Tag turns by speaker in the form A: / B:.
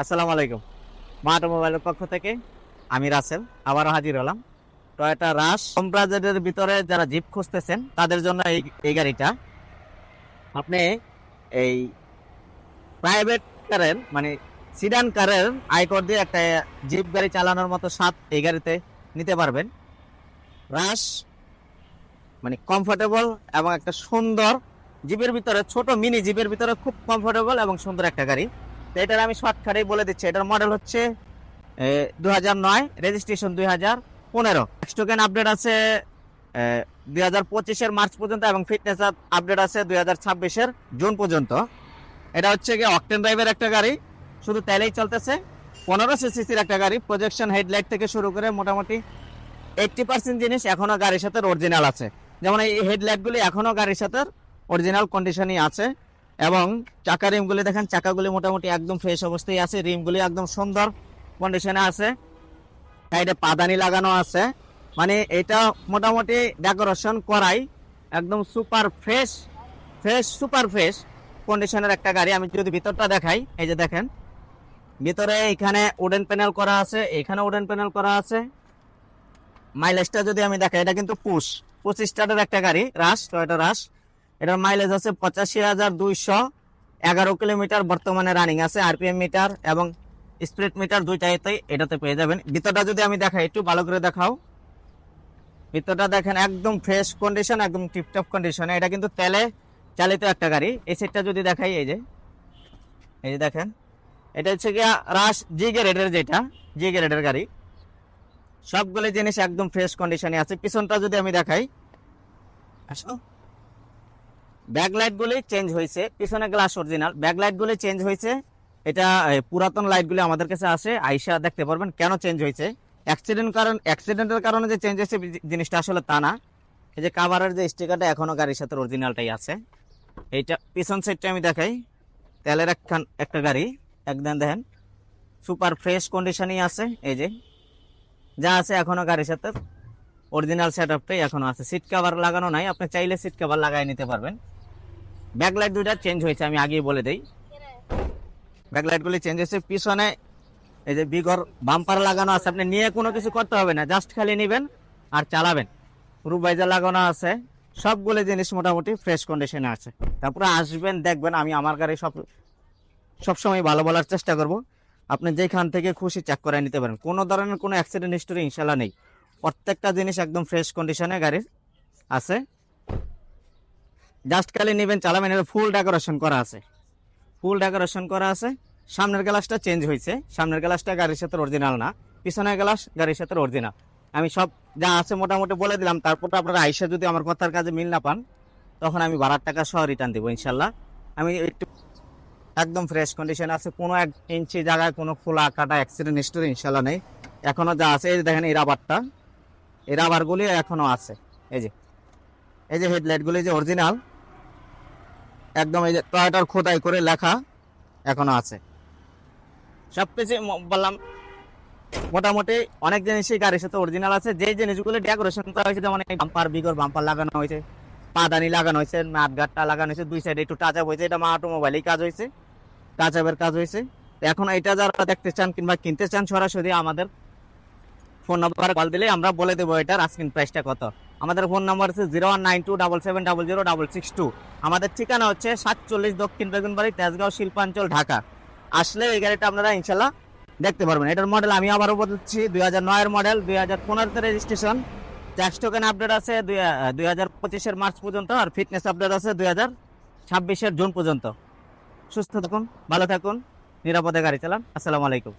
A: আসসালামু আলাইকুম। মাটো মোবাইলের পক্ষ থেকে আমি রাসেল, আবারও হাজির হলাম। টয়োটা রাশ কম ভিতরে যারা জিপ খুঁজতেছেন, তাদের জন্য এই এই গাড়িটা। আপনি এই প্রাইভেট কারের মানে সিডান কারের আয়কর দিয়ে একটা জিপ গাড়ি চালানোর মতো স্বাদ এই গাড়িতে নিতে পারবেন। রাশ মানে কমফোর্টেবল এবং একটা সুন্দর জিপের ভিতরে, ছোট মিনি জিপের ভিতরে খুব কমফোর্টেবল এবং সুন্দর একটা গাড়ি। এটার আমি শর্টকাটেই বলে দিচ্ছি। এটার মডেল হচ্ছে দু নয় রেজিস্ট্রেশন দুই হাজার পনেরো টোকেন আপডেট আছে দুই হাজার পঁচিশের মার্চ পর্যন্ত এবং ফিটনেস আপডেট আছে দুই হাজার ছাব্বিশের জুন পর্যন্ত। এটা হচ্ছে গিয়ে অকটেন ড্রাইভের একটা গাড়ি। শুধু তেলেই চলতেছে। পনেরোশো সিসির একটা গাড়ি। প্রজেকশন হেডলাইট থেকে শুরু করে মোটামুটি এইটটি পার্সেন্ট জিনিস এখনও গাড়ির সাথে অরিজিনাল আছে। যেমন এই হেডলাইটগুলি এখনও গাড়ির সাথে অরিজিনাল কন্ডিশনই আছে। এবং চাকা রিমগুলি দেখেন, চাকাগুলি মোটামুটি একদম ফ্রেশ অবস্থায় আছে, রিমগুলি একদম সুন্দর কন্ডিশনে আছে। সাইডে পাদানি লাগানো আছে। মানে এটা মোটামুটি ডেকোরেশন করাই একদম super fresh fresh super fresh কন্ডিশনের একটা গাড়ি। আমি যদি ভিতরটা দেখাই, এই যে দেখেন, ভিতরে এখানে উডেন প্যানেল করা আছে, এখানে উডেন প্যানেল করা আছে। মাইলেজটা যদি আমি দেখাই, এটা কিন্তু পুশ পুশ স্টার্টের একটা গাড়ি রাশ টয়টা রাশ এটার মাইলেজ আছে পঁচাশি হাজার দুইশো এগারো কিলোমিটার বর্তমানে রানিং আছে আরপিএম মিটার এবং স্পিড মিটার দুইটাইতেই এটাতে পেয়ে যাবেন। ভিতরটা যদি আমি দেখাই, একটু ভালো করে দেখাও। ভিতরটা দেখেন, একদম ফ্রেশ কন্ডিশন একদম টিপটপ কন্ডিশনে এটা কিন্তু তেলে চালিত একটা গাড়ি। এই সেটটা যদি দেখাই, এই যে এই যে দেখেন। এটা হচ্ছে গিয়া রাশ জি গ্রেডের যেটা জি গ্রেডের গাড়ি। সবগুলো জিনিস একদম ফ্রেশ কন্ডিশনে আছে। পিছনটা যদি আমি দেখাই, আসো। ব্যাকলাইট গুলি চেঞ্জ হয়েছে, পিছনে গ্লাস অরিজিনাল। ব্যাকলাইট গুলি চেঞ্জ হয়েছে, এটা পুরাতন লাইট গুলি আমাদের কাছে আসে, আইসা দেখতে পারবেন কেন চেঞ্জ হয়েছে। অ্যাক্সিডেন্ট কারণ অ্যাক্সিডেন্টের কারণে যে চেঞ্জ হয়েছে জিনিসটা আসলে তা না। এই যে কাভারের যে স্টিকারটা এখনও গাড়ির সাথে অরিজিনালটাই আছে। এইটা, পিছন সাইডটা আমি দেখাই। তেলের একখান, একটা গাড়ি একদম দেখেন। সুপার ফ্রেশ কন্ডিশনই আছে, এই যে। যা আছে এখনও গাড়ির সাথে অরিজিনাল সেট আপটাই এখনও আছে। সিট কাভার লাগানো নাই, আপনি চাইলে সিট কাভার লাগাই নিতে পারবেন। ব্যাকলাইট দুইটা চেঞ্জ হয়েছে, আমি আগেই বলে দেই। ব্যাকলাইট গুলি চেঞ্জ হয়েছে, পিছনে এই যে বিগর বাম্পার লাগানো আছে, আপনি নিয়ে কোনো কিছু করতে হবে না জাস্ট খালি নেবেন আর চালাবেন। রুফ বাইজার লাগানো আছে, সবগুলো জিনিস মোটামুটি ফ্রেশ কন্ডিশনে আছে। তারপরে আসবেন, দেখবেন, আমি আমার গাড়ি সব, সবসময় ভালো বলার চেষ্টা করব। আপনি যেখান থেকে খুশি চেক করে নিতে পারেন। কোনো ধরনের কোনো অ্যাক্সিডেন্ট হিস্টোরি ইনশাল্লাহ নেই। প্রত্যেকটা জিনিস একদম ফ্রেশ কন্ডিশনে গাড়ির আছে। জাস্ট খালি নেবেন, চালাবেন, এটা ফুল ডেকোরেশন করা আছে। ফুল ডেকোরেশন করা আছে। সামনের গ্লাসটা চেঞ্জ হয়েছে। সামনের গ্লাসটা গাড়ির সাথে অরিজিনাল না। পিছনের গ্লাস গাড়ির সাথে অরিজিনাল আমি সব যা আছে মোটামুটি বলে দিলাম তারপর আপনারা আইসা যদি আমার কথার কাজে মিল না পান, তখন আমি বারার টাকা সহ রিটার্ন দেবো ইনশাল্লাহ। আমি একটু একদম ফ্রেশ কন্ডিশন আছে। কোনো এক ইঞ্চি জায়গায় কোনো খোলা কাটা অ্যাক্সিডেন্ট হিস্টোরি ইনশাল্লাহ নেই। এখনও যা আছে, এই দেখেন এই রাবারটা এই রাবারগুলি এখনও আছে। এই যে এই যে হেডলাইটগুলি যে অরিজিনাল একদম এই যে টয়টার খোদাই করে লেখা এখনও আছে। সব কিছু বললাম, মোটামুটি অনেক জিনিসই গাড়ির সাথে অরিজিনাল আছে। যে জিনিসগুলো ডেকোরেশন করা হয়েছে, যেমন বাম্পার বিগর বাম্পার লাগানো হয়েছে, পাদানি লাগানো হয়েছে মাঠগাটটা লাগানো হয়েছে, দুই সাইডে একটু টাচ আপ হয়েছে, এটা মা অটোমোবাইলেই কাজ হয়েছে টাচ আপের কাজ হয়েছে। এখন এটা যারা দেখতে চান কিংবা কিনতে চান, সরাসরি আমাদের ফোন নাম্বার কল দিলে আমরা বলে দেবো এটার আস্কিং প্রাইসটা কত। আমাদের ফোন নাম্বার হচ্ছে zero one nine two double seven double zero double six two. আমাদের ঠিকানা হচ্ছে সাতচল্লিশ দক্ষিণ বেগুনবাড়ি, তেজগাঁও, শিল্পাঞ্চল, ঢাকা। আসলে এই গাড়িটা আপনারা ইনশাল্লাহ দেখতে পারবেন। এটার মডেল আমি আবারও বলছি, দুই হাজার নয়ের মডেল দুই হাজার পনেরোতে রেজিস্ট্রেশন ট্যাক্স টোকেন আপডেট আছে দুই হাজার পঁচিশের মার্চ পর্যন্ত আর ফিটনেস আপডেট আছে দুই হাজার ছাব্বিশের জুন পর্যন্ত। সুস্থ থাকুন, ভালো থাকুন, নিরাপদে গাড়ি চালান। আসসালামু আলাইকুম।